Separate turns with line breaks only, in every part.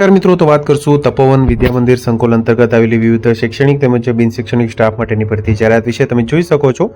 ચાર મિત્રો, તો વાત કરશું તપોવન વિદ્યા મંદિર સંકુલ અંતર્ગત આવેલી વિવિધ શૈક્ષણિક તેમજ બિન શૈક્ષણિક સ્ટાફ માટેની ભરતી જાહેરાત વિશે તમે જોઈ શકો છો.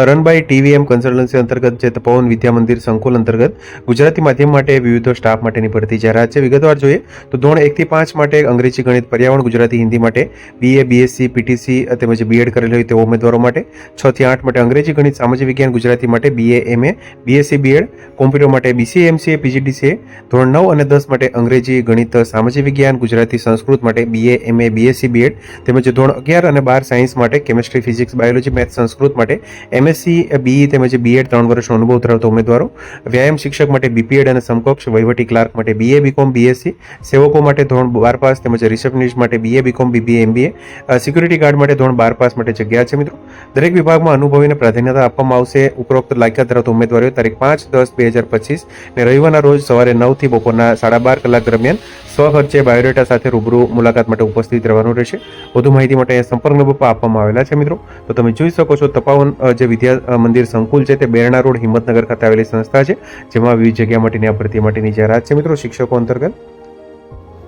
રન બાય ટીવીએમ કન્સલ્ટન્સી અંતર્ગત જે તપોવન વિદ્યા મંદિર સંકુલ અંતર્ગત ગુજરાતી માધ્યમ માટે વિવિધ સ્ટાફ માટેની ભરતી જાહેરાત છે. વિગતવાર જોઈએ તો ધોરણ એકથી પાંચ માટે અંગ્રેજી ગણિત પર્યાવરણ, ગુજરાતી હિન્દી માટે બીએ બીએસસી પીટીસી તેમજ બીએડ કરેલ હોય તેવા ઉમેદવારો માટે છ થી આઠ માટે અંગ્રેજી ગણિત, સામાજિક વિજ્ઞાન, ગુજરાતી માટે BA MA BSc BEd computer માટે બીસીએ એમસીએ પીજીડીસીએ ધોરણ નવ અને દસ માટે અંગ્રેજી ગણિત, સામાજિક વિજ્ઞાન, ગુજરાતી સંસ્કૃત માટે બીએ એમએ બીએસસી બીએડ તેમજ ધોરણ અગિયાર અને બાર સાયન્સ માટે chemistry physics biology math Sanskrit માટે એમએસસી બીઈ તેમજ બીએડ ત્રણ વર્ષનો અનુભવ ધરાવતા ઉમેદવારો. વ્યાયામ શિક્ષક માટે બીપીએડ અને સમકક્ષ વહીવટી ક્લાર્ક માટે બીએ બીકોમ બીએસસી સેવકો માટે ધોરણ બાર પાસ તેમજ રિસેપ્શનિસ્ટ માટે BA BCom BBA MBA security guard માટે ધોરણ બાર પાસ માટે જગ્યા છે મિત્રો. દરેક વિભાગમાં અનુભવીને પ્રાધાન્યતા આપવામાં આવશે. ઉપરોક્ત લાયકાત ધરાવતા ઉમેદવારોએ તારીખ પાંચ દસ બે હજાર પચીસ ને રવિવારના રોજ સવારે નવથી બપોરના સાડા બાર કલાક દરમિયાન સ્વખર્ચે બાયોડેટા સાથે રૂબરૂ મુલાકાત માટે ઉપસ્થિત રહેવાનું રહેશે. વધુ માહિતી માટે સંપર્ક નંબર પર આપવામાં આવેલા છે મિત્રો. તો તમે જોઈ શકો છો તપાવન જે વિદ્યા મંદિર સંકુલ છે તે બેરણા રોડ, હિંમતનગર ખાતે આવેલી સંસ્થા છે, જેમાં વિવિધ જગ્યા માટેની આ ભરતી માટેની જાહેરાત છે મિત્રો. શિક્ષકો અંતર્ગત.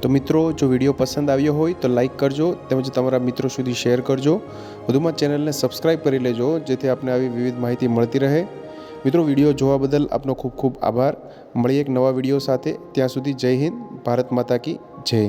તો મિત્રો, જો વીડિયો પસંદ આવ્યો હોય તો લાઈક કરજો તેમજ તમારા મિત્રો સુધી શેર કરજો. વધુમાં ચેનલને સબસ્ક્રાઇબ કરી લેજો, જેથી આપને આવી વિવિધ માહિતી મળતી રહે. મિત્રો, વીડિયો જોવા બદલ આપનો ખૂબ ખૂબ આભાર. મળીએ એક નવા વીડિયો સાથે. ત્યાં સુધી જય હિન્દ. ભારત માતા કી જય.